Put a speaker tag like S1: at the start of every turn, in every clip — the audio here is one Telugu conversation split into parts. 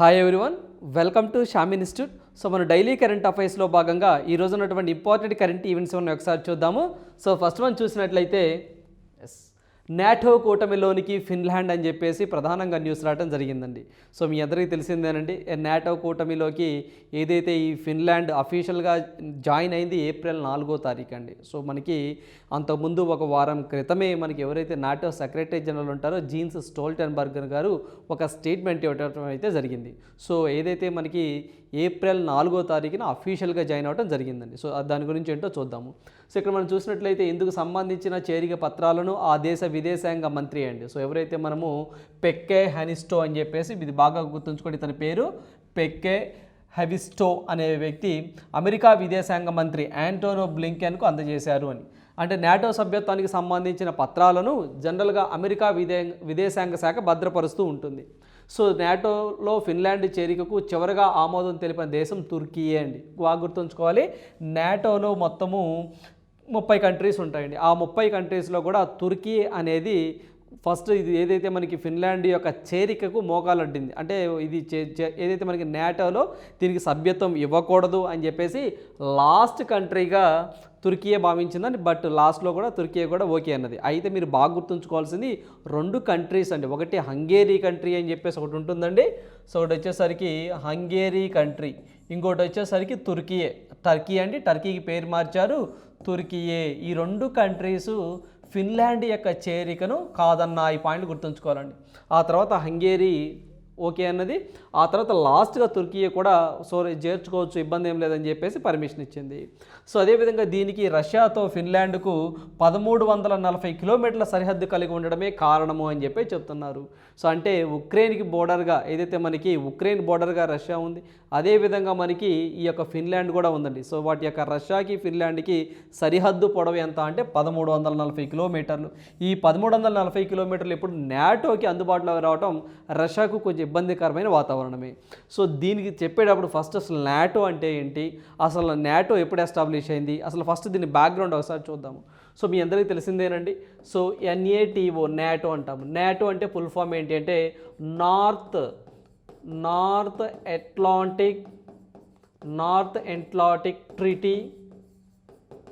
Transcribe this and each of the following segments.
S1: Hi everyone welcome to Sham institute so మన డైలీ కరెంట్ అఫైర్స్లో భాగంగా ఈ రోజు ఉన్నటువంటి ఇంపార్టెంట్ కరెంట్ ఈవెంట్స్ ఉన్నాయి ఒకసారి చూద్దాము. సో ఫస్ట్ వన్ చూసినట్లయితే ఎస్ నాటో కూటమిలోనికి ఫిన్లాండ్ అని చెప్పేసి ప్రధానంగా న్యూస్ రావడం జరిగిందండి. సో మీ అందరికీ తెలిసిందేనండి నాటో కూటమిలోకి ఏదైతే ఈ ఫిన్లాండ్ అఫీషియల్గా జాయిన్ అయింది ఏప్రిల్ నాలుగో తారీఖు అండి. సో మనకి అంతకుముందు ఒక వారం క్రితమే మనకి ఎవరైతే నాటో సెక్రటరీ జనరల్ ఉంటారో జీన్స్ స్టోల్టెన్బర్గర్ గారు ఒక స్టేట్మెంట్ ఇవ్వటం అయితే జరిగింది. సో ఏదైతే మనకి ఏప్రిల్ నాలుగో తారీఖున అఫీషియల్గా జాయిన్ అవ్వడం జరిగిందండి. సో దాని గురించి ఏంటో చూద్దాము. సో ఇక్కడ మనం చూసినట్లయితే ఇందుకు సంబంధించిన చేరిక పత్రాలను ఆ దేశ విదేశాంగ మంత్రి అండి. సో ఎవరైతే మనము పెక్కే హనిస్టో అని చెప్పేసి ఇది బాగా గుర్తుంచుకోండి తన పేరు పెక్కే హెవిస్టో అనే వ్యక్తి అమెరికా విదేశాంగ మంత్రి యాంటోనో బ్లింకెన్కు అందజేశారు అని. అంటే నాటో సభ్యత్వానికి సంబంధించిన పత్రాలను జనరల్గా అమెరికా విదే విదేశాంగ శాఖ భద్రపరుస్తూ ఉంటుంది. సో నాటోలో ఫిన్లాండ్ చేరికకు చివరగా ఆమోదం తెలిపిన దేశం తుర్కీయే అండి. బాగా గుర్తుంచుకోవాలి. నాటోలో మొత్తము ముప్పై కంట్రీస్ ఉంటాయండి. ఆ ముప్పై కంట్రీస్లో కూడా తుర్కీ అనేది ఫస్ట్ ఇది ఏదైతే మనకి ఫిన్లాండ్ యొక్క చేరికకు మోకాలడ్డింది అంటే ఇది చే- ఏదైతే మనకి నేటోలో దీనికి సభ్యత్వం ఇవ్వకూడదు అని చెప్పేసి లాస్ట్ కంట్రీగా తుర్కీయే భావించిందని బట్ లాస్ట్లో కూడా తుర్కీ కూడా ఓకే అన్నది. అయితే మీరు బాగా గుర్తుంచుకోవాల్సింది రెండు కంట్రీస్ అండి. ఒకటి హంగేరీ కంట్రీ అని చెప్పేసి ఒకటి ఉంటుందండి. సో ఒకటి వచ్చేసరికి హంగేరీ కంట్రీ. ఇంకోటి వచ్చేసరికి తుర్కీయే. టర్కీ అండి టర్కీకి పేరు మార్చారు. తుర్కీయే. ఈ రెండు కంట్రీసు ఫిన్లాండ్ యొక్క చేరికను కాదన్న ఈ పాయింట్ గుర్తుంచుకోవాలండి. ఆ తర్వాత హంగేరీ ఓకే అన్నది. ఆ తర్వాత లాస్ట్గా తుర్కీ కూడా సో చేర్చుకోవచ్చు ఇబ్బంది ఏం లేదని చెప్పేసి పర్మిషన్ ఇచ్చింది. సో అదేవిధంగా దీనికి రష్యాతో ఫిన్లాండ్కు పదమూడు వందల నలభై కిలోమీటర్ల సరిహద్దు కలిగి ఉండడమే కారణము అని చెప్పి చెప్తున్నారు. సో అంటే ఉక్రెయిన్కి బోర్డర్గా ఏదైతే మనకి ఉక్రెయిన్ బోర్డర్గా రష్యా ఉంది అదేవిధంగా మనకి ఈ యొక్క ఫిన్లాండ్ కూడా ఉందండి. సో వాటి యొక్క రష్యాకి ఫిన్లాండ్కి సరిహద్దు పొడవు ఎంత అంటే పదమూడు వందల నలభై కిలోమీటర్లు. ఈ పదమూడు వందల నలభై కిలోమీటర్లు ఇప్పుడు నాటోకి అందుబాటులో రావడం రష్యాకు కొంచెం ఇబ్బందికరమైన వాతావరణమే. సో దీనికి చెప్పేటప్పుడు ఫస్ట్ అసలు నాటో అంటే ఏంటి? అసలు నాటో ఎప్పుడు ఎస్టాబ్లిష్ అయింది. అసలు ఫస్ట్ దీని బ్యాక్గ్రౌండ్ ఒకసారి చూద్దాము. సో మీ అందరికీ తెలిసిందేనండి. So N A T O NATO అంటాము. నాటో అంటే ఫుల్ ఫామ్ ఏంటి అంటే North North Atlantic North Atlantic treaty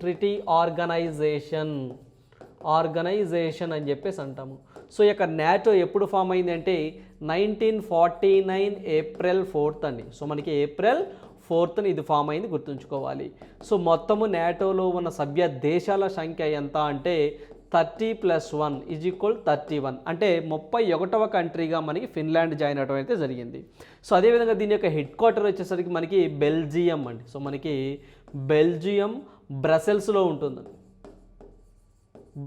S1: treaty organization organization అని చెప్పేసి అంటాము. సో ఈ యొక్క నాటో ఎప్పుడు ఫామ్ అయిందంటే nineteen forty nine April fourth అండి. సో మనకి ఏప్రిల్ ఫోర్త్ని ఇది ఫామ్ అయింది గుర్తుంచుకోవాలి. సో మొత్తము నాటోలో ఉన్న సభ్య దేశాల సంఖ్య ఎంత అంటే thirty plus one is equal thirty one. అంటే ముప్పై ఒకటవ కంట్రీగా మనకి ఫిన్లాండ్ జాయిన్ అవడం అయితే జరిగింది. సో అదేవిధంగా దీని యొక్క హెడ్ క్వార్టర్ వచ్చేసరికి మనకి బెల్జియం అండి. సో మనకి బెల్జియం బ్రసెల్స్లో ఉంటుంది.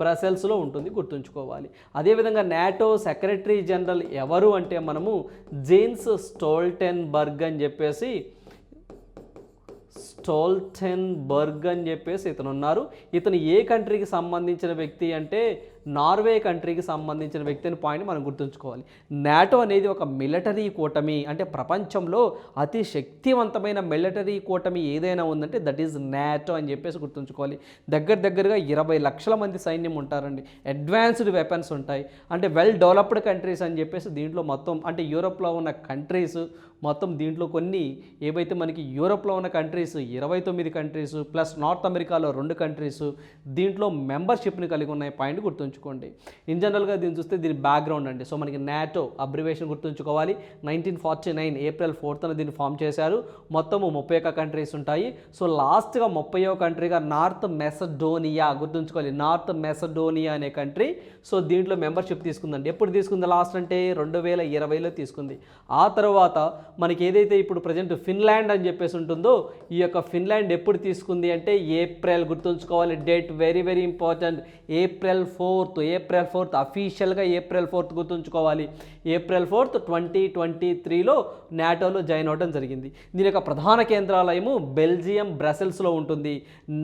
S1: బ్రసెల్స్లో ఉంటుంది గుర్తుంచుకోవాలి. అదేవిధంగా నాటో సెక్రటరీ జనరల్ ఎవరు అంటే మనము జేన్స్ స్టోల్టెన్బర్గ్ అని చెప్పేసి స్టోల్టెన్బర్గ్ అని చెప్పేసి ఇతను ఉన్నారు ఇతను ఏ కంట్రీకి సంబంధించిన వ్యక్తి అంటే నార్వే కంట్రీకి సంబంధించిన వ్యక్తి అనే పాయింట్ మనం గుర్తుంచుకోవాలి. నాటో అనేది ఒక మిలిటరీ కూటమి అంటే ప్రపంచంలో అతి శక్తివంతమైన మిలిటరీ కూటమి ఏదైనా ఉందంటే దట్ ఈజ్ నాటో అని చెప్పేసి గుర్తుంచుకోవాలి. దగ్గర దగ్గరగా ఇరవై లక్షల మంది సైన్యం ఉంటారండి. అడ్వాన్స్డ్ వెపన్స్ ఉంటాయి. అంటే వెల్ డెవలప్డ్ కంట్రీస్ అని చెప్పేసి దీంట్లో మొత్తం అంటే యూరోప్లో ఉన్న కంట్రీస్ మొత్తం దీంట్లో కొన్ని ఏవైతే మనకి యూరోప్లో ఉన్న కంట్రీస్ ఇరవై తొమ్మిది కంట్రీస్ ప్లస్ నార్త్ అమెరికాలో రెండు కంట్రీస్ దీంట్లో మెంబర్షిప్ని కలిగి ఉన్నాయి పాయింట్ గుర్తుంచుకోండి. ఇన్ జనరల్గా దీన్ని చూస్తే దీని బ్యాక్గ్రౌండ్ అండి. సో మనకి నాటో అబ్రివేషన్ గుర్తుంచుకోవాలి. నైన్టీన్ ఫార్టీ నైన్ ఏప్రిల్ ఫోర్త్న దీన్ని ఫామ్ చేశారు. మొత్తము ముప్పై ఒక్క కంట్రీస్ ఉంటాయి. సో లాస్ట్గా ముప్పైవ కంట్రీగా నార్త్ మెసడోనియా గుర్తుంచుకోవాలి. నార్త్ మెసడోనియా అనే కంట్రీ సో దీంట్లో మెంబర్షిప్ తీసుకుందండి. ఎప్పుడు తీసుకుంది? లాస్ట్ అంటే రెండు వేల ఇరవైలో తీసుకుంది. ఆ తర్వాత మనకి ఏదైతే ఇప్పుడు ప్రజెంట్ ఫిన్లాండ్ అని చెప్పేసి ఉంటుందో ఈ యొక్క ఫిన్లాండ్ ఎప్పుడు తీసుకుంది అంటే ఏప్రిల్ గుర్తుంచుకోవాలి. Date very very important. April fourth April fourth అఫీషియల్గా ఏప్రిల్ ఫోర్త్ గుర్తుంచుకోవాలి. ఏప్రిల్ ఫోర్త్ ట్వంటీ ట్వంటీ త్రీలో నాటోలో జాయిన్ అవ్వడం జరిగింది. దీని యొక్క ప్రధాన కేంద్రాలయము బెల్జియం బ్రసెల్స్లో ఉంటుంది.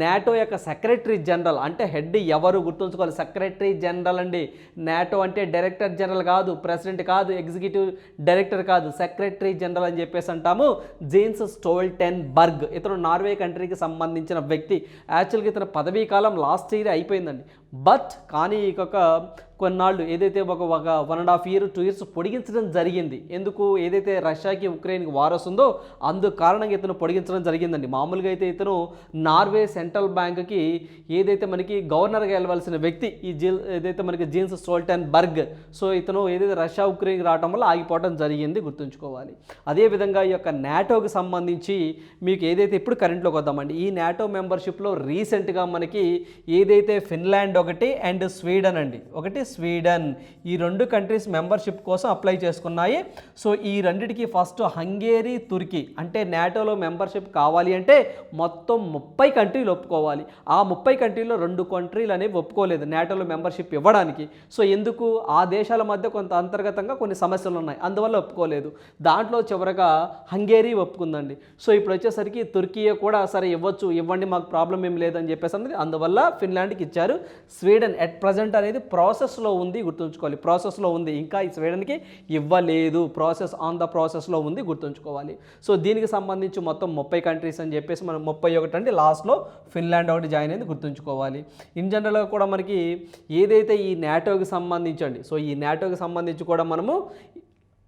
S1: నాటో యొక్క సెక్రటరీ జనరల్ అంటే హెడ్ ఎవరు గుర్తుంచుకోవాలి? సెక్రటరీ జనరల్ అండి. నాటో అంటే డైరెక్టర్ జనరల్ కాదు ప్రెసిడెంట్ కాదు ఎగ్జిక్యూటివ్ డైరెక్టర్ కాదు సెక్రటరీ జనరల్ అని చెప్పేసి అంటాము జేమ్స్ స్టోల్టెన్ బర్గ్ ఇతను నార్వే కంట్రీకి సంబంధించిన వ్యక్తి. యాక్చువల్గా ఇతను పదవీ కాలం లాస్ట్ ఇయర్ అయిపోయిందండి. బట్ కానీ ఇక కొన్నాళ్ళు ఏదైతే ఒక ఒక one and half year two years పొడిగించడం జరిగింది. ఎందుకు? ఏదైతే రష్యాకి ఉక్రెయిన్కి వార్ అందు కారణంగా ఇతను పొడిగించడం జరిగిందండి. మామూలుగా అయితే ఇతను నార్వే సెంట్రల్ బ్యాంక్కి ఏదైతే మనకి గవర్నర్గా వెళ్ళవలసిన వ్యక్తి ఈ జీల్ ఏదైతే మనకి జీన్స్ సోల్టన్ బర్గ్ సో ఇతను ఏదైతే రష్యా ఉక్రెయిన్కి రావడం వల్ల ఆగిపోవడం జరిగింది గుర్తుంచుకోవాలి. అదేవిధంగా ఈ యొక్క నాటోకి సంబంధించి మీకు ఏదైతే ఇప్పుడు కరెంట్లోకి వద్దామండి. ఈ నాటో మెంబర్షిప్లో రీసెంట్గా మనకి ఏదైతే ఫిన్లాండ్ ఒకటి అండ్ స్వీడన్ అండి. ఒకటి స్వీడన్. ఈ రెండు కంట్రీస్ మెంబర్షిప్ కోసం అప్లై చేసుకున్నాయి. సో ఈ రెండిటికి ఫస్ట్ హంగేరీ తుర్కీ అంటే నాటోలో మెంబర్షిప్ కావాలి అంటే మొత్తం ముప్పై కంట్రీలు ఒప్పుకోవాలి. ఆ ముప్పై కంట్రీలో రెండు కంట్రీలు అనేవి ఒప్పుకోలేదు నాటోలో మెంబర్షిప్ ఇవ్వడానికి. సో ఎందుకు? ఆ దేశాల మధ్య కొంత అంతర్గతంగా కొన్ని సమస్యలు ఉన్నాయి. అందువల్ల ఒప్పుకోలేదు. దాంట్లో చివరగా హంగేరీ ఒప్పుకుందండి. సో ఇప్పుడు వచ్చేసరికి తుర్కీ కూడా సరే ఇవ్వచ్చు ఇవ్వండి మాకు ప్రాబ్లం ఏం లేదని చెప్పేసి అన్నది అందువల్ల ఫిన్లాండ్కి ఇచ్చారు. స్వీడన్ ఎట్ ప్రజెంట్ అనేది ప్రాసెస్లో ఉంది గుర్తుంచుకోవాలి. ప్రాసెస్లో ఉంది. ఇంకా ఈ స్వీడన్కి ఇవ్వలేదు. ప్రాసెస్ ఆన్ ద ప్రాసెస్లో ఉంది గుర్తుంచుకోవాలి. సో దీనికి సంబంధించి మొత్తం ముప్పై కంట్రీస్ అని చెప్పేసి మనం ముప్పై ఒకటి అంటే లాస్ట్లో ఫిన్లాండ్ ఒకటి జాయిన్ అయింది గుర్తుంచుకోవాలి. ఇన్ జనరల్గా కూడా మనకి ఏదైతే ఈ నాటోకి సంబంధించండి. సో ఈ నాటోకి సంబంధించి కూడా మనము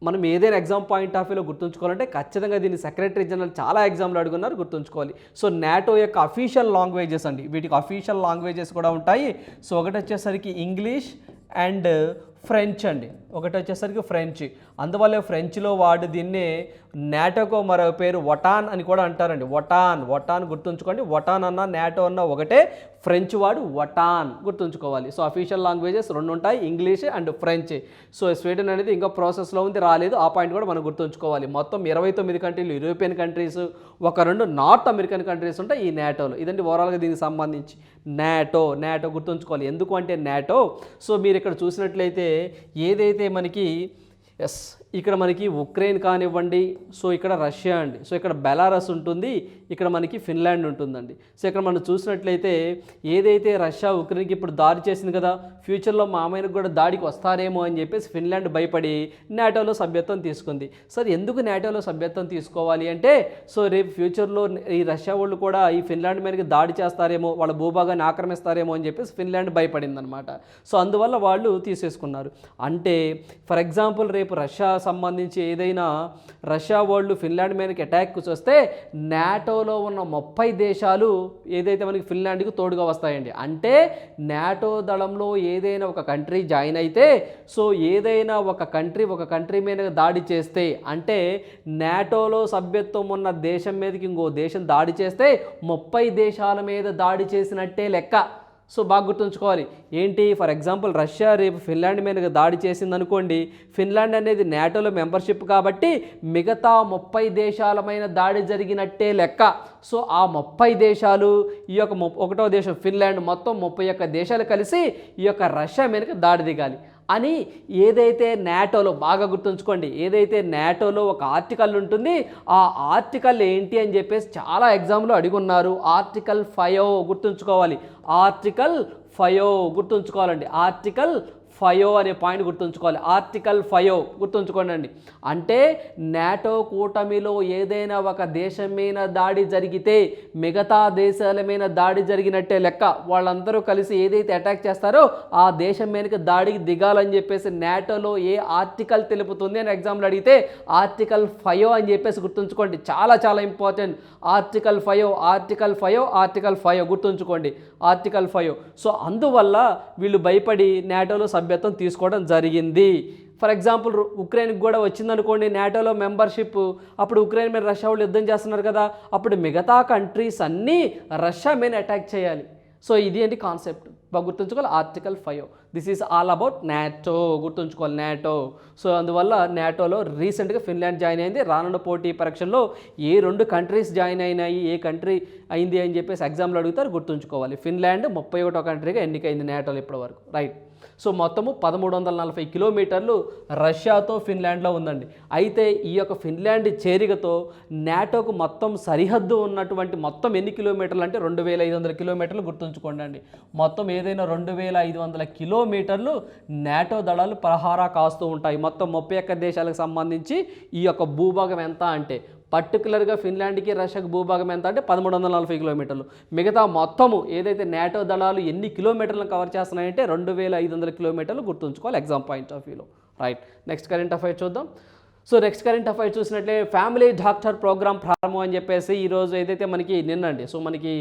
S1: మనం ఏదైనా ఎగ్జామ్ పాయింట్ ఆఫ్ వ్యూలో గుర్తుంచుకోవాలంటే ఖచ్చితంగా దీన్ని సెక్రటరీ జనరల్ చాలా ఎగ్జామ్లు అడుగున్నారు గుర్తుంచుకోవాలి. సో నాటో యొక్క అఫీషియల్ లాంగ్వేజెస్ అండి. వీటికి అఫీషియల్ లాంగ్వేజెస్ కూడా ఉంటాయి. సో ఒకటి వచ్చేసరికి ఇంగ్లీష్ అండ్ ఫ్రెంచ్ అండి. ఒకటి వచ్చేసరికి ఫ్రెంచ్ అందువల్ల ఫ్రెంచ్లో వాడు దీన్ని నాటోకో మరో పేరు వటాన్ అని కూడా అంటారండి. వటాన్ వటాన్ గుర్తుంచుకోండి. వటాన్ అన్న నాటో అన్న ఒకటే. ఫ్రెంచ్ వాడు వటాన్ గుర్తుంచుకోవాలి. సో అఫీషియల్ లాంగ్వేజెస్ రెండు ఉంటాయి English and French so Sweden అనేది ఇంకా ప్రాసెస్లో ఉంది రాలేదు. ఆ పాయింట్ కూడా మనం గుర్తుంచుకోవాలి. మొత్తం ఇరవై తొమ్మిది కంట్రీలు యూరోపియన్ కంట్రీస్ ఒక రెండు నార్త్ అమెరికన్ కంట్రీస్ ఉంటాయి ఈ నాటోలో. ఇదండి ఓవరాల్గా దీనికి సంబంధించి. నాటో నాటో గుర్తుంచుకోవాలి. ఎందుకు అంటే నాటో? సో మీరు ఇక్కడ చూసినట్లయితే ఏదైతే అయితే మనకి ఎస్ ఇక్కడ మనకి ఉక్రెయిన్ కానివ్వండి సో ఇక్కడ రష్యా అండి. సో ఇక్కడ బెలారస్ ఉంటుంది ఇక్కడ మనకి ఫిన్లాండ్ ఉంటుందండి. సో ఇక్కడ మనం చూసినట్లయితే ఏదైతే రష్యా ఉక్రెయిన్కి ఇప్పుడు దాడి చేసింది కదా ఫ్యూచర్లో మా అమ్మాయికి కూడా దాడికి వస్తారేమో అని చెప్పేసి ఫిన్లాండ్ భయపడి నాటోలో సభ్యత్వం తీసుకుంది. సార్ ఎందుకు నాటోలో సభ్యత్వం తీసుకోవాలి అంటే సో రేపు ఫ్యూచర్లో ఈ రష్యా వాళ్ళు కూడా ఈ ఫిన్లాండ్ మీదకి దాడి చేస్తారేమో వాళ్ళ భూభాగాన్ని ఆక్రమిస్తారేమో అని చెప్పేసి ఫిన్లాండ్ భయపడింది అనమాట సో అందువల్ల వాళ్ళు తీసేసుకున్నారు. అంటే ఫర్ ఎగ్జాంపుల్ రేపు రష్యా సంబంధించి ఏదైనా రష్యా వాళ్ళు ఫిన్లాండ్ మీదకి అటాక్ వస్తే నాటోలో ఉన్న ముప్పై దేశాలు ఏదైతే మనకి ఫిన్లాండ్కి తోడుగా వస్తాయండి. అంటే నాటో దళంలో ఏదైనా ఒక కంట్రీ జాయిన్ అయితే సో ఏదైనా ఒక కంట్రీ ఒక కంట్రీ మీద దాడి చేస్తే అంటే నాటోలో సభ్యత్వం ఉన్న దేశం మీదకి ఇంకో దేశం దాడి చేస్తే ముప్పై దేశాల మీద దాడి చేసినట్టే లెక్క. సో బాగా గుర్తుంచుకోవాలి. ఏంటి? ఫర్ ఎగ్జాంపుల్ రష్యా రేపు ఫిన్లాండ్ మీద దాడి చేసింది అనుకోండి ఫిన్లాండ్ అనేది నాటోలో మెంబర్షిప్ కాబట్టి మిగతా ముప్పై దేశాలమైన దాడి జరిగినట్టే లెక్క. సో ఆ ముప్పై దేశాలు ఈ యొక్క ము- ఒకటో దేశం ఫిన్లాండ్ మొత్తం ముప్పై ఒక్క దేశాలు కలిసి ఈ యొక్క రష్యా మీదకి దాడి దిగాలి. అని ఏదైతే నాటోలో బాగా గుర్తుంచుకోండి ఏదైతే నాటోలో ఒక ఆర్టికల్ ఉంటుంది ఆ ఆర్టికల్ ఏంటి అని చెప్పేసి చాలా ఎగ్జామ్లో అడుగున్నారు. ఆర్టికల్ ఫైవ్ గుర్తుంచుకోవాలి. ఆర్టికల్ ఫైవ్ గుర్తుంచుకోవాలండి. ఆర్టికల్ ఫైవ్ అనే పాయింట్ గుర్తుంచుకోవాలి. ఆర్టికల్ ఫైవ్ గుర్తుంచుకోండి అంటే నాటో కూటమిలో ఏదైనా ఒక దేశం మీద దాడి జరిగితే మిగతా దేశాల మీద దాడి జరిగినట్టే లెక్క. వాళ్ళందరూ కలిసి ఏదైతే అటాక్ చేస్తారో ఆ దేశం మీదకి దాడికి దిగాలని చెప్పేసి నాటోలో ఏ ఆర్టికల్ తెలుపుతుంది అని ఎగ్జామ్లో అడిగితే ఆర్టికల్ ఫైవ్ అని చెప్పేసి గుర్తుంచుకోండి. చాలా చాలా important. Article five article five article five గుర్తుంచుకోండి. ఆర్టికల్ ఫైవ్ సో అందువల్ల వీళ్ళు భయపడి నాటోలో సభ్యత్వం తీసుకోవడం జరిగింది. ఫర్ ఎగ్జాంపుల్ ఉక్రెయిన్కి కూడా వచ్చిందనుకోండి నాటోలో మెంబర్షిప్ అప్పుడు ఉక్రెయిన్ మీద రష్యా వాళ్ళు యుద్ధం చేస్తున్నారు కదా అప్పుడు మిగతా కంట్రీస్ అన్నీ రష్యా మీద అటాక్ చేయాలి. సో ఇది ఏంటి కాన్సెప్ట్? బాగా గుర్తుంచుకోవాలి article five. This is all about NATO గుర్తుంచుకోవాలి నాటో సో అందువల్ల నాటోలో రీసెంట్గా ఫిన్లాండ్ జాయిన్ అయింది. రానున్న పోటీ పరీక్షల్లో ఏ రెండు కంట్రీస్ జాయిన్ అయినాయి ఏ కంట్రీ అయింది అని చెప్పేసి ఎగ్జామ్లో అడుగుతారు గుర్తుంచుకోవాలి. ఫిన్లాండ్ ముప్పై ఒకటో కంట్రీగా ఎన్నికైంది నాటోలో ఇప్పటివరకు. రైట్ సో మొత్తము పదమూడు వందల నలభై కిలోమీటర్లు రష్యాతో ఫిన్లాండ్లో ఉందండి. అయితే ఈ యొక్క ఫిన్లాండ్ చేరికతో నాటోకు మొత్తం సరిహద్దు ఉన్నటువంటి మొత్తం ఎన్ని కిలోమీటర్లు అంటే రెండు వేల ఐదు వందల కిలోమీటర్లు గుర్తుంచుకోండి అండి. మొత్తం ఏదైనా రెండు వేల ఐదు వందల కిలోమీటర్లు నాటో దళాలు ప్రహారా కాస్తూ ఉంటాయి. మొత్తం ముప్పై ఒక్క దేశాలకు సంబంధించి ఈ యొక్క భూభాగం ఎంత అంటే పర్టికులర్గా ఫిన్లాండ్కి రష్యాకు భూభాగం ఎంత అంటే పదమూడు వందల నలభై కిలోమీటర్లు. మిగతా మొత్తము ఏదైతే నేటో దళాలు ఎన్ని కిలోమీటర్లను కవర్ చేస్తున్నాయంటే రెండు వేల ఐదు వందల కిలోమీటర్లు గుర్తుంచుకోవాలి ఎగ్జామ్ పాయింట్ ఆఫ్ వ్యూలో రైట్ నెక్స్ట్ కరెంట్ అఫైర్ చూద్దాం. సో నెక్స్ట్ కరెంట్ అఫైర్ చూసినట్లే ఫ్యామిలీ డాక్టర్ ప్రోగ్రామ్ ప్రారంభం అని చెప్పేసి ఈరోజు ఏదైతే మనకి నిన్నండి సో మనకి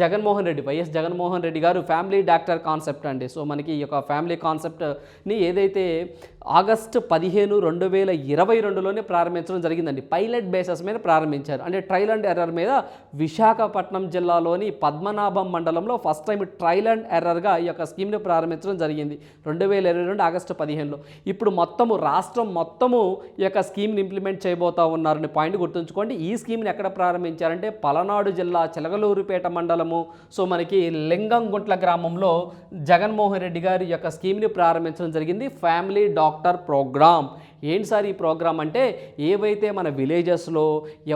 S1: జగన్మోహన్ రెడ్డి వైఎస్ జగన్మోహన్ రెడ్డి గారు ఫ్యామిలీ డాక్టర్ కాన్సెప్ట్ అండి. సో మనకి ఈ యొక్క ఫ్యామిలీ కాన్సెప్ట్ని ఏదైతే ఆగస్టు పదిహేను రెండు వేల ఇరవై రెండులోనే ప్రారంభించడం జరిగిందండి. పైలట్ బేసెస్ మీద ప్రారంభించారు. అంటే ట్రయల్ అండ్ ఎర్రర్ మీద విశాఖపట్నం జిల్లాలోని పద్మనాభం మండలంలో ఫస్ట్ టైం ట్రయల్ అండ్ ఎర్రర్గా ఈ యొక్క స్కీమ్ని ప్రారంభించడం జరిగింది. రెండు వేల ఇరవై రెండు ఆగస్టు పదిహేనులో. ఇప్పుడు మొత్తము రాష్ట్రం మొత్తము ఈ యొక్క స్కీమ్ని ఇంప్లిమెంట్ చేయబోతా ఉన్నారని పాయింట్ గుర్తుంచుకోండి. ఈ స్కీమ్ని ఎక్కడ ప్రారంభించారంటే పలనాడు జిల్లా చిలగలూరుపేట మండలము. సో మనకి లింగంగుంట్ల గ్రామంలో జగన్మోహన్ రెడ్డి గారి యొక్క స్కీమ్ని ప్రారంభించడం జరిగింది. Family doctor program. ఏంటి సార్ ఈ ప్రోగ్రామ్ అంటే? ఏవైతే మన విలేజెస్లో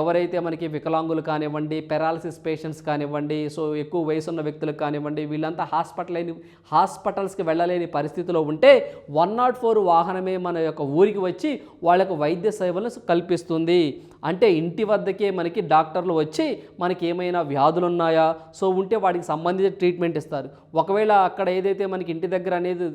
S1: ఎవరైతే మనకి వికలాంగులు కానివ్వండి పెరాలసిస్ పేషెంట్స్ కానివ్వండి సో ఎక్కువ వయసు ఉన్న వ్యక్తులకు కానివ్వండి వీళ్ళంతా హాస్పిటల్ అయిన హాస్పిటల్స్కి వెళ్ళలేని పరిస్థితిలో ఉంటే వన్ నాట్ ఫోర్ వాహనమే మన యొక్క ఊరికి వచ్చి వాళ్ళకు వైద్య సేవలను కల్పిస్తుంది. అంటే ఇంటి వద్దకే మనకి డాక్టర్లు వచ్చి మనకి ఏమైనా వ్యాధులు ఉన్నాయా సో ఉంటే వాటికి సంబంధించిన ట్రీట్మెంట్ ఇస్తారు. ఒకవేళ అక్కడ ఏదైతే మనకి ఇంటి దగ్గర అనేది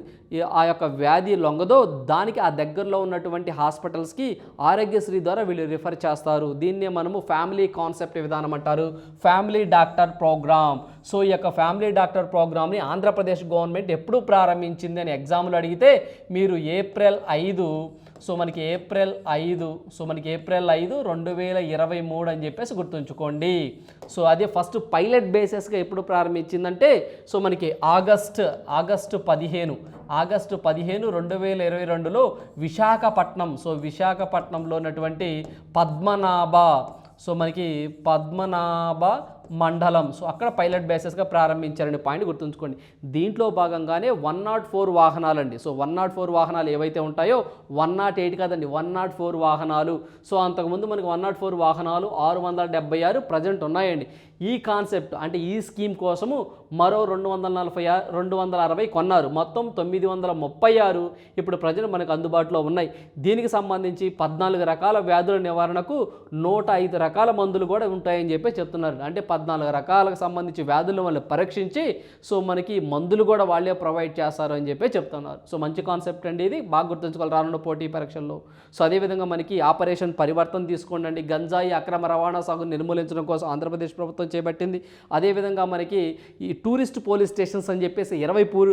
S1: ఆ యొక్క వ్యాధి లొంగదో దానికి ఆ దగ్గరలో ఉన్నటువంటి హాస్పిటల్స్కి ఆరోగ్యశ్రీ ద్వారా వీళ్ళు రిఫర్ చేస్తారు. దీన్నే మనము ఫ్యామిలీ కాన్సెప్ట్ విధానం అంటారు. Family doctor programme. సో ఈ యొక్క ఫ్యామిలీ డాక్టర్ ప్రోగ్రామ్ని ఆంధ్రప్రదేశ్ గవర్నమెంట్ ఎప్పుడు ప్రారంభించింది అని ఎగ్జామ్లు అడిగితే మీరు ఏప్రిల్ ఐదు సో మనకి ఏప్రిల్ ఐదు సో మనకి ఏప్రిల్ ఐదు రెండు వేల ఇరవై మూడు అని చెప్పేసి గుర్తుంచుకోండి. సో అదే ఫస్ట్ పైలట్ బేసిస్గా ఎప్పుడు ప్రారంభించిందంటే సో మనకి ఆగస్ట్ ఆగస్టు పదిహేను ఆగస్టు పదిహేను రెండు వేల ఇరవై రెండులో విశాఖపట్నం సో విశాఖపట్నంలో ఉన్నటువంటి పద్మనాభ సో మనకి పద్మనాభ మండలం. సో అక్కడ పైలట్ బేసెస్గా ప్రారంభించారనే పాయింట్ గుర్తుంచుకోండి. దీంట్లో భాగంగానే వన్ నాట్ ఫోర్ వాహనాలండి. సో వన్ నాట్ ఫోర్ వాహనాలు ఏవైతే ఉంటాయో వన్ నాట్ ఎయిట్ కాదండి వన్ నాట్ ఫోర్ వాహనాలు. సో అంతకుముందు మనకి వన్ నాట్ ఫోర్ వాహనాలు ఆరు వందల డెబ్బై ఆరు ప్రజెంట్ ఉన్నాయండి. ఈ కాన్సెప్ట్ అంటే ఈ స్కీమ్ కోసము మరో రెండు వందల నలభై ఆరు రెండు వందల అరవై కొన్నారు. మొత్తం తొమ్మిది వందల ముప్పై ఆరు ఇప్పుడు ప్రజలు మనకు అందుబాటులో ఉన్నాయి. దీనికి సంబంధించి పద్నాలుగు రకాల వ్యాధుల నివారణకు నూట ఐదు రకాల మందులు కూడా ఉంటాయని చెప్పి చెప్తున్నారు. అంటే పద్నాలుగు రకాలకు సంబంధించి వ్యాధులను వాళ్ళు పరీక్షించి సో మనకి మందులు కూడా వాళ్ళే ప్రొవైడ్ చేస్తారు అని చెప్పి చెప్తున్నారు. సో మంచి కాన్సెప్ట్ అండి ఇది. బాగా గుర్తుంచుకోవాలి రానున్న పోటీ పరీక్షల్లో. సో అదేవిధంగా మనకి ఆపరేషన్ పరివర్తన తీసుకోండి అండి. గంజాయి అక్రమ రవాణా సాగును నిర్మూలించడం కోసం ఆంధ్రప్రదేశ్ ప్రభుత్వం చేపట్టింది. అదేవిధంగా మనకి ఈ టూరిస్ట్ పోలీస్ స్టేషన్స్ అని చెప్పేసి ఇరవై poor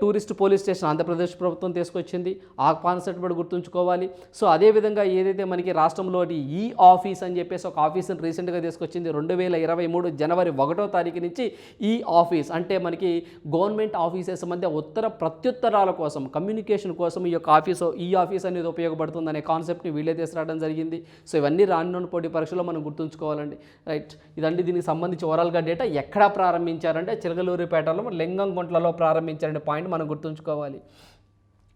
S1: tourist police station Andhra Pradesh ప్రభుత్వం తీసుకొచ్చింది. ఆ కాన్సెప్ట్ కూడా గుర్తుంచుకోవాలి. సో అదేవిధంగా ఏదైతే మనకి రాష్ట్రంలో ఈ ఆఫీస్ అని చెప్పేసి ఒక ఆఫీస్ని రీసెంట్గా తీసుకొచ్చింది రెండు వేల ఇరవై మూడు జనవరి ఒకటో తారీఖు నుంచి ఈ ఆఫీస్. అంటే మనకి గవర్నమెంట్ ఆఫీసెస్ మధ్య ఉత్తర ప్రత్యుత్తరాల కోసం కమ్యూనికేషన్ కోసం ఈ యొక్క ఆఫీస్ ఈ ఆఫీస్ అనేది ఉపయోగపడుతుంది అనే కాన్సెప్ట్ని వీళ్ళే తీసుకురావడం జరిగింది. సో ఇవన్నీ రానున్న పోటీ పరీక్షలో మనం గుర్తుంచుకోవాలండి. రైట్. ఇదండి దీనికి సంబంధించి ఓవరాల్గా డేటా ఎక్కడ ప్రారంభించారంటే చిలకలూరిపేటలో లింగంగుంట్లలో ప్రారంభించారనే పాయింట్ మనం గుర్తుంచుకోవాలి.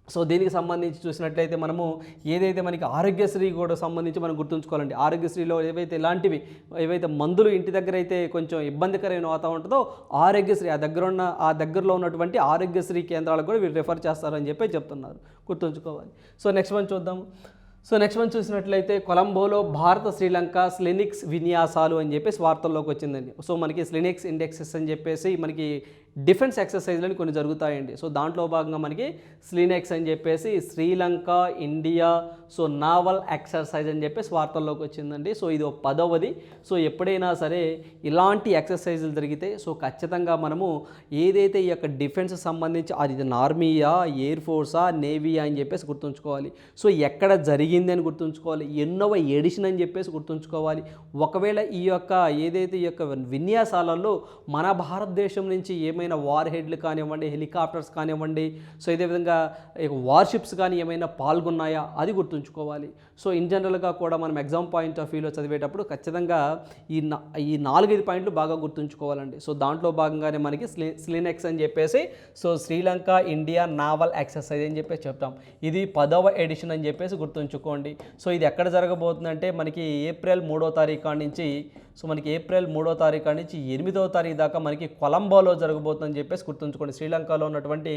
S1: సో దీనికి సంబంధించి చూసినట్లయితే మనము ఏదైతే మనకి ఆరోగ్యశ్రీ కూడా సంబంధించి మనం గుర్తుంచుకోవాలండి. ఆరోగ్యశ్రీలో ఏవైతే ఇలాంటివి ఏవైతే మందులు ఇంటి దగ్గర అయితే కొంచెం ఇబ్బందికరమైన వాతావరణం ఉంటుందో ఆరోగ్యశ్రీ ఆ దగ్గర ఉన్న ఆ దగ్గరలో ఉన్నటువంటి ఆరోగ్యశ్రీ కేంద్రాలకు కూడా వీళ్ళు రిఫర్ చేస్తారని చెప్పి చెప్తున్నారు. గుర్తుంచుకోవాలి. సో నెక్స్ట్ వన్ చూద్దాం. సో నెక్స్ట్ వన్ చూసినట్లయితే కొలంబోలో భారత శ్రీలంక స్లినిక్స్ విన్యాసాలు అని చెప్పేసి వార్తల్లోకి వచ్చిందండి. సో మనకి స్లినిక్స్ ఇండెక్సెస్ అని చెప్పేసి మనకి డిఫెన్స్ ఎక్సర్సైజ్లని కొన్ని జరుగుతాయండి. సో దాంట్లో భాగంగా మనకి స్లీనెక్స్ అని చెప్పేసి Sri Lanka India so naval exercise అని చెప్పేసి వార్తల్లోకి వచ్చిందండి. సో ఇది ఒక పదవది. సో ఎప్పుడైనా సరే ఇలాంటి ఎక్సర్సైజులు జరిగితే సో ఖచ్చితంగా మనము ఏదైతే ఈ యొక్క డిఫెన్స్ సంబంధించి అది ఆర్మీయా ఎయిర్ ఫోర్సా నేవీయా అని చెప్పేసి గుర్తుంచుకోవాలి. సో ఎక్కడ జరిగింది అని గుర్తుంచుకోవాలి. ఎన్నో ఎడిషన్ అని చెప్పేసి గుర్తుంచుకోవాలి. ఒకవేళ ఈ యొక్క ఏదైతే ఈ యొక్క విన్యాసాలలో మన భారతదేశం నుంచి ఏమైనా వార్ హెడ్లు కానివ్వండి హెలికాప్టర్స్ కానివ్వండి సో ఇదే విధంగా వార్షిప్స్ కానీ ఏమైనా పాల్గొన్నాయా? అది గుర్తుంచుకోవాలి. సో ఇన్ జనరల్గా కూడా మనం ఎగ్జామ్ పాయింట్ ఆఫ్ వ్యూలో చదివేటప్పుడు ఖచ్చితంగా ఈ ఈ నాలుగైదు పాయింట్లు బాగా గుర్తుంచుకోవాలండి. సో దాంట్లో భాగంగానే మనకి స్లి స్లినెక్స్ అని చెప్పేసి so Sri Lanka India naval exercise అని చెప్పేసి చెప్తాం. ఇది పదవ ఎడిషన్ అని చెప్పేసి గుర్తుంచుకోండి. సో ఇది ఎక్కడ జరగబోతుందంటే మనకి ఏప్రిల్ మూడో తారీఖు నుంచి సో మనకి ఏప్రిల్ మూడో తారీఖు నుంచి ఎనిమిదవ తారీఖు దాకా మనకి కొలంబోలో జరగబోతుందని చెప్పేసి గుర్తుంచుకోండి. శ్రీలంకలో ఉన్నటువంటి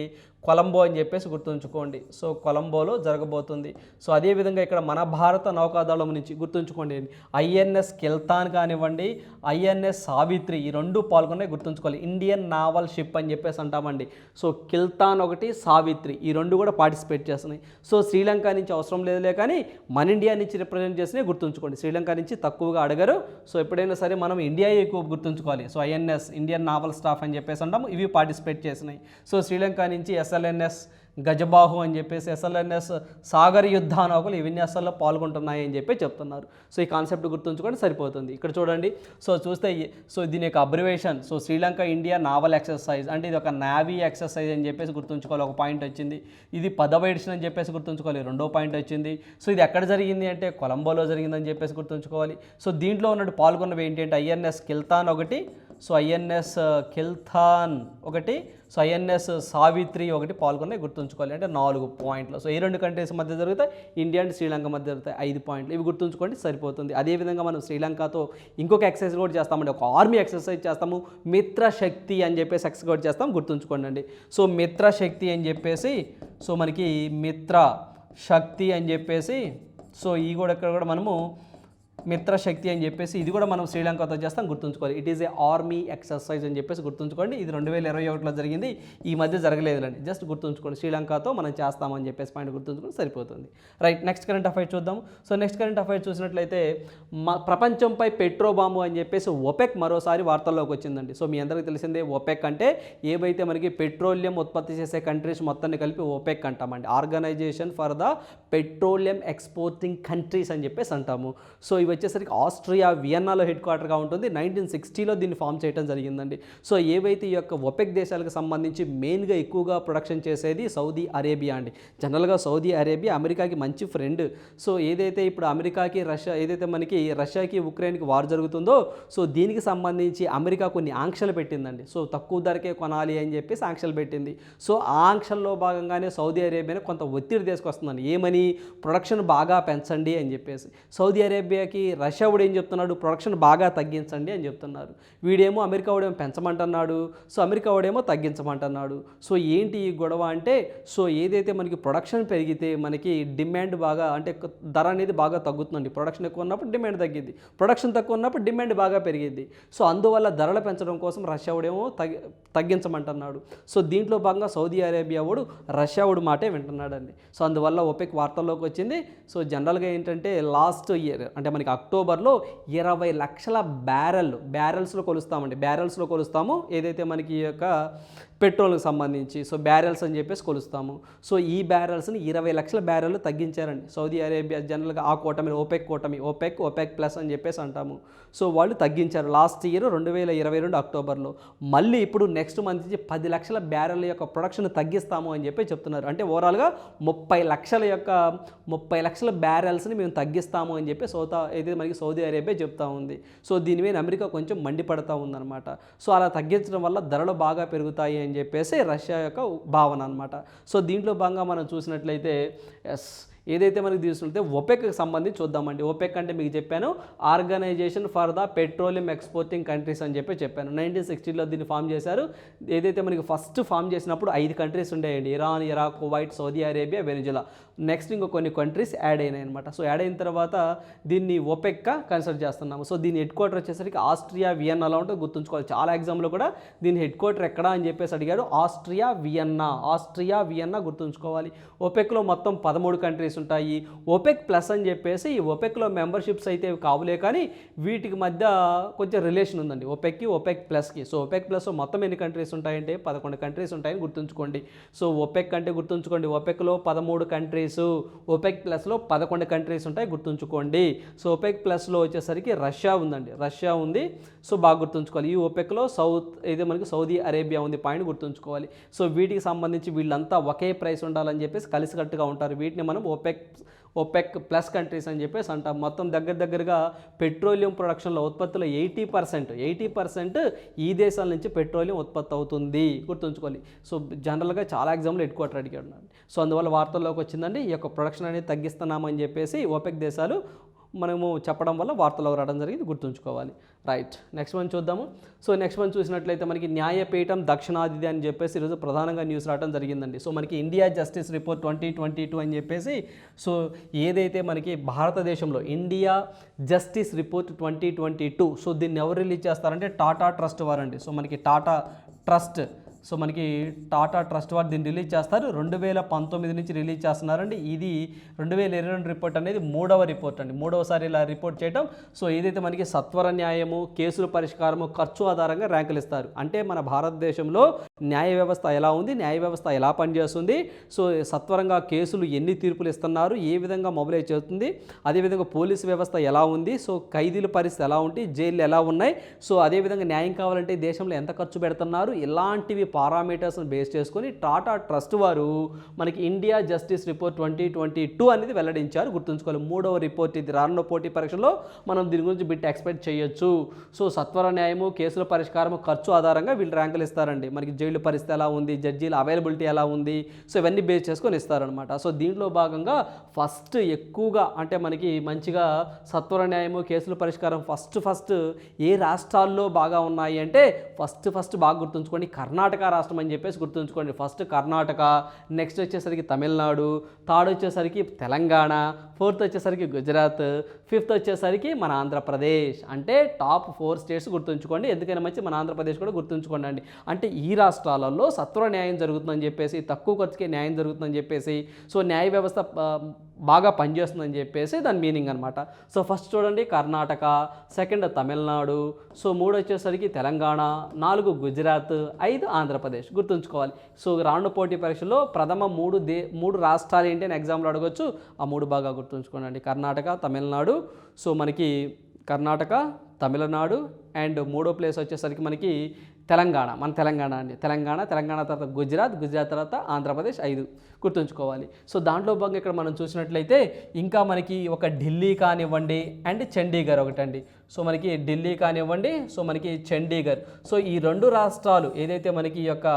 S1: కొలంబో అని చెప్పేసి గుర్తుంచుకోండి. సో కొలంబోలో జరగబోతుంది. సో అదేవిధంగా ఇక్కడ మన భారత నౌకాదళం నుంచి గుర్తుంచుకోండి. ఐఎన్ఎస్ కెల్తాన్ కానివ్వండి ఐఎన్ఎస్ సావిత్రి ఈ రెండు పాల్గొన్నాయి గుర్తుంచుకోవాలి. ఇండియన్ నావల్ షిప్ అని చెప్పేసి అంటామండి. సో కిల్తాన్ ఒకటి సావిత్రి ఈ రెండు కూడా పార్టిసిపేట్ చేస్తున్నాయి. సో శ్రీలంక నుంచి అవసరం లేదులే కానీ మన ఇండియా నుంచి రిప్రజెంట్ చేసినవి గుర్తుంచుకోండి. శ్రీలంక నుంచి తక్కువగా అడగరు. సో ఎప్పుడైనా సరే మనం ఇండియా ఎక్కువ గుర్తుంచుకోవాలి. So INS Indian naval staff అని చెప్పేసి అంటాము. ఇవి పార్టిసిపేట్ చేసినాయి సో శ్రీలంక నుంచి ఎస్ఎల్ఎన్ఎస్ గజబాహు అని చెప్పేసి ఎస్ఎల్ఎన్ఎస్ సాగర్ యుద్ధ నౌకలు ఈ విన్యాసాల్లో పాల్గొంటున్నాయి అని చెప్పి చెప్తున్నారు. సో ఈ కాన్సెప్ట్ గుర్తుంచుకొని సరిపోతుంది. ఇక్కడ చూడండి సో చూస్తే సో దీని యొక్క abbreviation so Sri Lanka India naval exercise అంటే ఇది ఒక నావీ ఎక్సర్సైజ్ అని చెప్పేసి గుర్తుంచుకోవాలి. ఒక పాయింట్ వచ్చింది. ఇది పదవ ఎడిషన్ అని చెప్పేసి గుర్తుంచుకోవాలి. రెండో పాయింట్ వచ్చింది. సో ఇది ఎక్కడ జరిగింది అంటే కొలంబోలో జరిగిందని చెప్పేసి గుర్తుంచుకోవాలి. సో దీంట్లో ఉన్నట్టు పాల్గొన్నవి ఏంటి అంటే ఐఎన్ఎస్ కిల్తాన్ ఒకటి సో ఐఎన్ఎస్ కిల్థాన్ ఒకటి సో ఐఎన్ఎస్ సావిత్రి ఒకటి పాల్గొన్నాయి గుర్తుంచుకోవాలి. అంటే నాలుగు పాయింట్లు. సో ఈ రెండు కంట్రీస్ మధ్య జరుగుతాయి. ఇండియా అండ్ శ్రీలంక మధ్య జరుగుతాయి. ఐదు పాయింట్లు. ఇవి గుర్తుంచుకోండి సరిపోతుంది. అదేవిధంగా మనం శ్రీలంకతో ఇంకొక ఎక్సర్సైజ్ కూడా చేస్తామండి. ఒక ఆర్మీ ఎక్సర్సైజ్ చేస్తాము. మిత్ర శక్తి అని చెప్పేసి ఎక్సర్సైజ్ చేస్తాం. గుర్తుంచుకోండి అండి సో మిత్ర శక్తి అని చెప్పేసి సో మనకి మిత్ర శక్తి అని చెప్పేసి సో ఈ కూడా ఇక్కడ కూడా మనము మిత్రశక్తి అని చెప్పేసి ఇది కూడా మనం శ్రీలంకతో చేస్తాం గుర్తుంచుకోవాలి. It is a army exercise అని చెప్పేసి గుర్తుంచుకోండి. ఇది రెండు వేల ఇరవై ఒకటిలో జరిగింది. ఈ మధ్య జరగలేదులండి. జస్ట్ గుర్తుంచుకోండి. శ్రీలంకతో మనం చేస్తామని చెప్పేసి పాయింట్ గుర్తుంచుకొని సరిపోతుంది. రైట్ నెక్స్ట్ కరెంట్ అఫైర్ చూద్దాం. సో నెక్స్ట్ కరెంట్ అఫైర్ చూసినట్లయితే మా ప్రపంచంపై పెట్రో బాంబు అని చెప్పేసి ఒపెక్ మరోసారి వార్తల్లోకి వచ్చిందండి. సో మీ అందరికీ తెలిసిందే ఒపెక్ అంటే ఏవైతే మనకి పెట్రోలియం ఉత్పత్తి చేసే కంట్రీస్ మొత్తాన్ని కలిపి ఒపెక్ అంటామండి. Organisation for the petroleum exporting countries అని చెప్పేసి అంటాము. సో ఇవి వచ్చేసరికి ఆస్ట్రియా వియన్నాలో హెడ్ క్వార్టర్గా ఉంటుంది. నైన్టీన్ సిక్స్టీలో దీన్ని ఫామ్ చేయడం జరిగిందండి. సో ఏవైతే ఈ యొక్క ఒపెక్ దేశాలకు సంబంధించి మెయిన్గా ఎక్కువగా ప్రొడక్షన్ చేసేది సౌదీ అరేబియా అండి. జనరల్గా సౌదీ అరేబియా అమెరికాకి మంచి ఫ్రెండ్. సో ఏదైతే ఇప్పుడు అమెరికాకి రష్యా ఏదైతే మనకి రష్యాకి ఉక్రెయిన్కి వార్ జరుగుతుందో సో దీనికి సంబంధించి అమెరికా కొన్ని ఆంక్షలు పెట్టిందండి. సో తక్కువ ధరకే కొనాలి అని చెప్పేసి ఆంక్షలు పెట్టింది. సో ఆ ఆంక్షల్లో భాగంగానే సౌదీ అరేబియాని కొంత ఒత్తిడి తీసుకొస్తుందండి. ఏమని ప్రొడక్షన్ బాగా పెంచండి అని చెప్పేసి. సౌదీ అరేబియాకి రష్యా వాడు ఏం చెప్తున్నాడు? ప్రొడక్షన్ బాగా తగ్గించండి అని చెప్తున్నారు. వీడేమో అమెరికా వాడేమో పెంచమంటున్నాడు. సో అమెరికా వాడేమో తగ్గించమంటున్నాడు. సో ఏంటి ఈ గొడవ అంటే సో ఏదైతే మనకి ప్రొడక్షన్ పెరిగితే మనకి డిమాండ్ బాగా అంటే ధర అనేది బాగా తగ్గుతుందండి. ప్రొడక్షన్ ఎక్కువ ఉన్నప్పుడు డిమాండ్ తగ్గిద్ది. ప్రొడక్షన్ తక్కువ ఉన్నప్పుడు డిమాండ్ బాగా పెరిగింది సో అందువల్ల ధరలు పెంచడం కోసం రష్యా వాడేమో తగ్గి తగ్గించమంటున్నాడు. సో దీంట్లో భాగంగా సౌదీ అరేబియా వాడు రష్యా వాడు మాటే వింటున్నాడండి. సో అందువల్ల ఒపెక్ వార్తల్లోకి వచ్చింది. సో జనరల్గా ఏంటంటే లాస్ట్ ఇయర్ అంటే మనకి అక్టోబర్లో ఇరవై లక్షల బ్యారెల్ బ్యారెల్స్లో కొలుస్తామండి. బ్యారెల్స్లో కొలుస్తాము. ఏదైతే మనకి ఈ యొక్క పెట్రోల్కి సంబంధించి సో బ్యారెల్స్ అని చెప్పేసి కొలుస్తాము. సో ఈ బ్యారెల్స్ని ఇరవై లక్షల బ్యారెల్ తగ్గించారండి. సౌదీ అరేబియా జనరల్గా ఆ కూటమి ఓపెక్ కూటమి ఓపెక్ ఓపెక్ ప్లస్ అని చెప్పేసి అంటాము. సో వాళ్ళు తగ్గించారు. లాస్ట్ ఇయర్ రెండు వేల ఇరవై రెండు అక్టోబర్లో. మళ్ళీ ఇప్పుడు నెక్స్ట్ మంత్ నుంచి పది లక్షల బ్యారెల్ యొక్క ప్రొడక్షన్ తగ్గిస్తాము అని చెప్పి చెప్తున్నారు. అంటే ఓవరాల్గా ముప్పై లక్షల యొక్క ముప్పై లక్షల బ్యారెల్స్ని మేము తగ్గిస్తాము అని చెప్పి సౌతా అయితే మనకి సౌదీ అరేబియా చెప్తా ఉంది. సో దీని మీద అమెరికా కొంచెం మండిపడతా ఉందన్నమాట. సో అలా తగ్గించడం వల్ల ధరలు బాగా పెరుగుతాయి అని చెప్పేసి రష్యా యొక్క భావన అనమాట సో దీంట్లో భాగంగా మనం చూసినట్లయితే ఎస్ ఏదైతే మనకి తీసుకుంటే ఒపెక్కి సంబంధించి చూద్దామండి. ఒపెక్ అంటే మీకు చెప్పాను organisation for the petroleum exporting countries అని చెప్పి చెప్పాను. నైన్టీన్ సిక్స్టీలో దీన్ని ఫామ్ చేశారు. ఏదైతే మనకి ఫస్ట్ ఫామ్ చేసినప్పుడు ఐదు కంట్రీస్ ఉండేయండి. Iran Iraq Kuwait Saudi Arabia Venezuela. Next ఇంకో కొన్ని కంట్రీస్ యాడ్ అయినాయి అనమాట సో యాడ్ అయిన తర్వాత దీన్ని ఒపెక్గా కన్సిడర్ చేస్తున్నాము. సో దీని హెడ్ క్వార్టర్ వచ్చేసరికి ఆస్ట్రియా వియన్నాలో ఉంటే గుర్తుంచుకోవాలి. చాలా ఎగ్జామ్లో కూడా దీని హెడ్ క్వార్టర్ ఎక్కడ అని చెప్పేసి అడిగారు ఆస్ట్రియా వియన్నా. ఆస్ట్రియా వియన్నా గుర్తుంచుకోవాలి. ఒపెక్లో మొత్తం పదమూడు కంట్రీస్ ఉంటాయి. ఒపెక్ ప్లస్ అని చెప్పేసి ఈ ఒపెక్లో మెంబర్షిప్స్ అయితే కావులే కానీ వీటికి మధ్య కొంచెం రిలేషన్ ఉందండి. ఒపెక్కి ఒపెక్ ప్లస్కి. సో ఒపెక్ ప్లస్ మొత్తం ఎన్ని కంట్రీస్ ఉంటాయంటే పదకొండు కంట్రీస్ ఉంటాయని గుర్తుంచుకోండి. సో ఒపెక్ అంటే గుర్తుంచుకోండి. ఒపెక్లో పదమూడు కంట్రీస్ ఒపెక్ ప్లస్లో పదకొండు కంట్రీస్ ఉంటాయి గుర్తుంచుకోండి. సో ఒపెక్ ప్లస్లో వచ్చేసరికి రష్యా ఉందండి. రష్యా ఉంది. సో బాగా గుర్తుంచుకోవాలి. ఈ ఒపెక్లో సౌత్ ఇది మనకి సౌదీ అరేబియా ఉంది పాయింట్ గుర్తుంచుకోవాలి. సో వీటికి సంబంధించి వీళ్ళంతా ఒకే ప్రైస్ ఉండాలని చెప్పేసి కలిసికట్టుగా ఉంటారు. వీటిని మనం ఒపెక్ ఒపెక్ ప్లస్ కంట్రీస్ అని చెప్పేసి అంటాం. మొత్తం దగ్గర దగ్గరగా పెట్రోలియం ప్రొడక్షన్లో ఉత్పత్తుల ఎయిటీ పర్సెంట్ ఎయిటీ పర్సెంట్ ఈ దేశాల నుంచి పెట్రోలియం ఉత్పత్తి అవుతుంది. గుర్తుంచుకోవాలి సో జనరల్గా చాలా ఎగ్జామ్లు హెడ్ అడిగాడు సో అందువల్ల వార్తల్లోకి వచ్చిందండి. ఈ యొక్క ప్రొడక్షన్ అనేది తగ్గిస్తున్నామని చెప్పేసి ఓపెక్ దేశాలు మనము చెప్పడం వల్ల వార్తలో రావడం జరిగింది గుర్తుంచుకోవాలి. రైట్ నెక్స్ట్ వన్ చూద్దాము. సో నెక్స్ట్ వన్ చూసినట్లయితే మనకి న్యాయపీఠం దక్షిణాది అని చెప్పేసి ఈరోజు ప్రధానంగా న్యూస్ రావడం జరిగిందండి. సో మనకి India justice report twenty twenty two అని చెప్పేసి సో ఏదైతే మనకి భారతదేశంలో India justice report twenty twenty two so దీన్ని ఎవరు రిలీజ్ చేస్తారంటే టాటా ట్రస్ట్ వారండి. సో మనకి టాటా ట్రస్ట్ సో మనకి టాటా ట్రస్ట్ వారు దీన్ని రిలీజ్ చేస్తారు. రెండు వేల పంతొమ్మిది నుంచి రిలీజ్ చేస్తున్నారండి. ఇది రెండు వేల ఇరవై రెండు రిపోర్ట్ అనేది మూడవ రిపోర్ట్ అండి. మూడవసారి ఇలా రిపోర్ట్ చేయడం సో ఏదైతే మనకి సత్వర న్యాయము కేసుల పరిష్కారము ఖర్చు ఆధారంగా ర్యాంకులు ఇస్తారు. అంటే మన భారతదేశంలో న్యాయ వ్యవస్థ ఎలా ఉంది? న్యాయ వ్యవస్థ ఎలా పనిచేస్తుంది? సో సత్వరంగా కేసులు ఎన్ని తీర్పులు ఇస్తున్నారు? ఏ విధంగా మొబైలైజ్ చేస్తుంది? అదేవిధంగా పోలీసు వ్యవస్థ ఎలా ఉంది? సో ఖైదీల పరిస్థితి ఎలా ఉంది? జైలు ఎలా ఉన్నాయి? సో అదేవిధంగా న్యాయం కావాలంటే దేశంలో ఎంత ఖర్చు పెడుతున్నారు? ఇలాంటివి పారామీటర్స్ని బేస్ చేసుకొని టాటా ట్రస్ట్ వారు మనకి India justice report twenty twenty two అనేది వెల్లడించారు. గుర్తుంచుకోవాలి మూడవ రిపోర్ట్ ఇది. రానున్న పోటీ పరీక్షలో మనం దీని గురించి బిట్ ఎక్స్పెక్ట్ చేయొచ్చు. సో సత్వర న్యాయము కేసుల పరిష్కారము ఖర్చు ఆధారంగా వీళ్ళు ర్యాంకులు ఇస్తారండి. మనకి జైలు పరిస్థితి ఎలా ఉంది? జడ్జీల అవైలబిలిటీ ఎలా ఉంది? సో ఇవన్నీ బేస్ చేసుకొని ఇస్తారనమాట సో దీంట్లో భాగంగా ఫస్ట్ ఎక్కువగా అంటే మనకి మంచిగా సత్వర న్యాయము కేసుల పరిష్కారం ఫస్ట్ ఫస్ట్ ఏ రాష్ట్రాల్లో బాగా ఉన్నాయి అంటే ఫస్ట్ ఫస్ట్ బాగా గుర్తుంచుకోండి. కర్ణాటక రాష్ట్రం అని చెప్పేసి గుర్తుంచుకోండి. ఫస్ట్ కర్ణాటక నెక్స్ట్ వచ్చేసరికి తమిళనాడు థర్డ్ వచ్చేసరికి తెలంగాణ ఫోర్త్ వచ్చేసరికి గుజరాత్ ఫిఫ్త్ వచ్చేసరికి మన ఆంధ్రప్రదేశ్. అంటే టాప్ ఫోర్ స్టేట్స్ గుర్తుంచుకోండి. ఎందుకైనా మంచి మన ఆంధ్రప్రదేశ్ కూడా గుర్తుంచుకోండి అండి అంటే ఈ రాష్ట్రాలలో సత్వర న్యాయం జరుగుతుందని చెప్పేసి తక్కువ ఖర్చుకే న్యాయం జరుగుతుందని చెప్పేసి సో న్యాయ వ్యవస్థ బాగా పనిచేస్తుందని చెప్పేసి దాని మీనింగ్ అనమాట సో ఫస్ట్ చూడండి కర్ణాటక సెకండ్ తమిళనాడు సో మూడు వచ్చేసరికి తెలంగాణ నాలుగు గుజరాత్ ఐదు ఆంధ్రప్రదేశ్ గుర్తుంచుకోవాలి. సో రాను పోటీ పరీక్షలో ప్రథమ మూడు దే మూడు రాష్ట్రాలు ఏంటి అని ఎగ్జామ్లో అడగొచ్చు. ఆ మూడు బాగా గుర్తుంచుకోండి కర్ణాటక తమిళనాడు సో మనకి కర్ణాటక తమిళనాడు అండ్ మూడో ప్లేస్ వచ్చేసరికి మనకి తెలంగాణ మన తెలంగాణ అండి. తెలంగాణ తెలంగాణ తర్వాత గుజరాత్ గుజరాత్ తర్వాత ఆంధ్రప్రదేశ్ ఐదు గుర్తుంచుకోవాలి. సో దాంట్లో భాగంగా ఇక్కడ మనం చూసినట్లయితే ఇంకా మనకి ఒక ఢిల్లీ కానివ్వండి అండ్ చండీగఢ్ ఒకటండి. సో మనకి ఢిల్లీ కానివ్వండి సో మనకి చండీగఢ్. సో ఈ రెండు రాష్ట్రాలు ఏదైతే మనకి ఈ యొక్క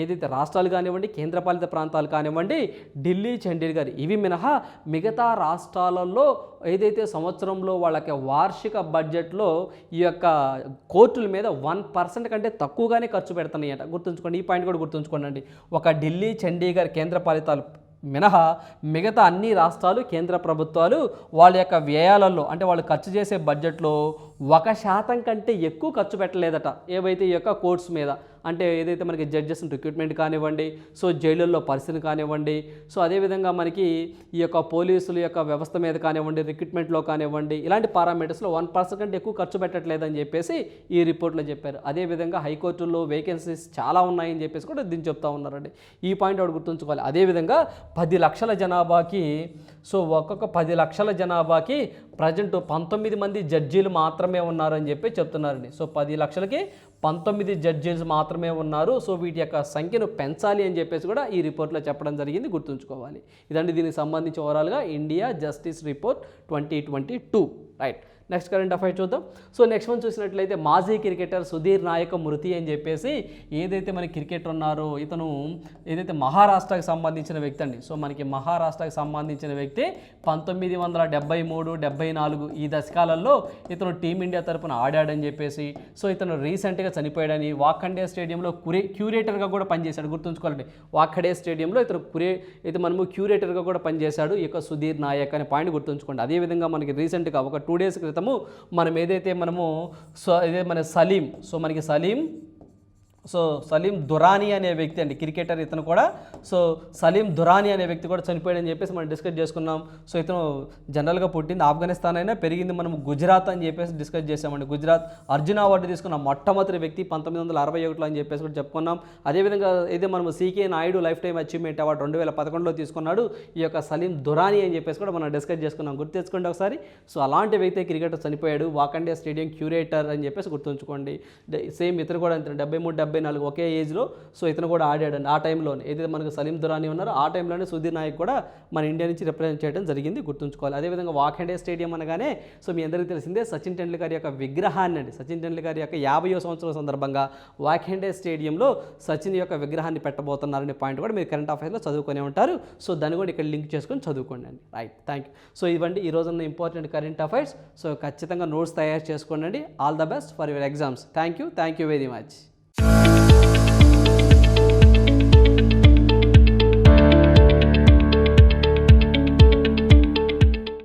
S1: ఏదైతే రాష్ట్రాలు కానివ్వండి కేంద్రపాలిత ప్రాంతాలు కానివ్వండి ఢిల్లీ చండీగఢ్ ఇవి మినహా మిగతా రాష్ట్రాలలో ఏదైతే సంవత్సరంలో వాళ్ళకి వార్షిక బడ్జెట్లో ఈ యొక్క కోర్టుల మీద వన్ పర్సెంట్ కంటే తక్కువగానే ఖర్చు పెడుతున్నాయట. గుర్తుంచుకోండి ఈ పాయింట్ కూడా గుర్తుంచుకోండి. ఒక ఢిల్లీ చండీగఢ్ కేంద్రపాలిత మినహా మిగతా అన్ని రాష్ట్రాలు కేంద్ర ప్రభుత్వాలు వాళ్ళ యొక్క వ్యయాలలో అంటే వాళ్ళు ఖర్చు చేసే బడ్జెట్లో ఒక శాతం కంటే ఎక్కువ ఖర్చు పెట్టలేదట ఏవైతే ఈ యొక్క కోర్ట్స్ మీద. అంటే ఏదైతే మనకి జడ్జెస్ రిక్రూట్మెంట్ కానివ్వండి సో జైలుల్లో పరిస్థితి కానివ్వండి సో అదేవిధంగా మనకి ఈ యొక్క పోలీసుల యొక్క వ్యవస్థ మీద కానివ్వండి రిక్రూట్మెంట్లో కానివ్వండి ఇలాంటి పారామీటర్స్లో వన్ పర్సెంట్ కంటే ఎక్కువ ఖర్చు పెట్టట్లేదని చెప్పేసి ఈ రిపోర్ట్లో చెప్పారు. అదేవిధంగా హైకోర్టుల్లో వేకెన్సీస్ చాలా ఉన్నాయని చెప్పేసి కూడా దీన్ని చెప్తా ఉన్నారండి. ఈ పాయింట్ ఒకటి గుర్తుంచుకోవాలి. అదేవిధంగా పది లక్షల జనాభాకి సో ఒక్కొక్క పది లక్షల జనాభాకి ప్రజెంట్ పంతొమ్మిది మంది జడ్జీలు మాత్రమే ఉన్నారని చెప్పి చెప్తున్నారండి. సో పది లక్షలకి పంతొమ్మిది జడ్జీలు మాత్రమే ఉన్నారు. సో వీటి యొక్క సంఖ్యను పెంచాలి అని చెప్పేసి కూడా ఈ రిపోర్ట్లో చెప్పడం జరిగింది. గుర్తుంచుకోవాలి. ఇదండి దీనికి సంబంధించి ఓవరాల్గా India justice report twenty twenty two. Right. Next current affair చూద్దాం. సో నెక్స్ట్ వన్ చూసినట్లయితే మాజీ క్రికెటర్ సుధీర్ నాయక్ మృతి అని చెప్పేసి ఏదైతే మన క్రికెటర్ ఉన్నారో ఇతను ఏదైతే మహారాష్ట్రకి సంబంధించిన వ్యక్తి అండి. సో మనకి మహారాష్ట్రకి సంబంధించిన వ్యక్తి పంతొమ్మిది వందల డెబ్బై మూడు డెబ్బై నాలుగు ఈ దశకాలలో ఇతను టీమిండియా తరపున ఆడాడని చెప్పేసి సో ఇతను రీసెంట్గా చనిపోయాడని వాఖండే స్టేడియంలో కురే క్యూరేటర్గా కూడా పనిచేశాడు. గుర్తుంచుకోవాలండి. వాఖడే స్టేడియంలో ఇతను కురే అయితే మనము క్యూరేటర్గా కూడా పనిచేశాడు ఈ యొక్క సుధీర్ నాయక్ అనే పాయింట్ గుర్తుంచుకోండి. అదేవిధంగా మనకి రీసెంట్గా ఒక టూ డేస్ క్రితము మనం ఏదైతే మనము సో ఇదే మన సలీం సో మనకి సలీం సో సలీం దురానీ అనే వ్యక్తి అండి క్రికెటర్ ఇతను కూడా. సో సలీం దురానీ అనే వ్యక్తి కూడా చనిపోయాడని చెప్పేసి మనం డిస్కస్ చేసుకున్నాం. సో ఇతను జనరల్గా పుట్టింది ఆఫ్ఘనిస్తాన్ అయినా పెరిగింది మనం గుజరాత్ అని చెప్పేసి డిస్కస్ చేసామండి గుజరాత్ అర్జున అవార్డు తీసుకున్న మొట్టమొదటి వ్యక్తి పంతొమ్మిది వందల అరవై ఒకటిలో అని చెప్పేసి కూడా చెప్పుకున్నాం. అదేవిధంగా అయితే మనం CK Naidu lifetime achievement award రెండు వేల పదకొండులో తీసుకున్నాడు. ఈ యొక్క సలీం దురానీ అని చెప్పేసి కూడా మనం డిస్కస్ చేసుకున్నాం. గుర్తు తెచ్చుకోండి ఒకసారి. సో అలాంటి వ్యక్తి క్రికెటర్ చనిపోయాడు. వాకండే స్టేడియం క్యూరేటర్ అని చెప్పేసి గుర్తుంచుకోండి. సేమ్ ఇతను కూడా డెబ్బై మూడు డెబ్బై నాలుగు ఒకే ఏజ్లో సో ఇతను కూడా ఆడాడండి. ఆ టైంలోనే ఏదైతే మనకు సలీం దురాని ఉన్నారో ఆ టైంలోనే సుధీర్ నాయక్ కూడా మన ఇండియా నుంచి రిప్రజెంట్ చేయడం జరిగింది గుర్తుంచుకోవాలి. అదేవిధంగా వాఖండే స్టేడియం అనగానే సో మీ అందరికీ తెలిసిందే సచిన్ టెండూల్కర్ యొక్క విగ్రహాన్ని అండి. సచిన్ టెండూల్కర్ యొక్క యాభై సంవత్సరం సందర్భంగా వాఖండే స్టేడియంలో సచిన్ యొక్క విగ్రహాన్ని పెట్టబోతున్నారనే పాయింట్ కూడా మీరు కరెంట్ అఫైర్స్లో చదువుకొని ఉంటారు. సో దాన్ని కూడా ఇక్కడ లింక్ చేసుకొని చదువుకోండి అండి. Right thank you. సో ఇవ్వండి ఈ రోజున్న ఇంపార్టెంట్ కరెంట్ అఫైర్స్. సో ఖచ్చితంగా నోట్స్ తయారు చేసుకోండి all the best for your exams. Thank you thank you very much. Thank you.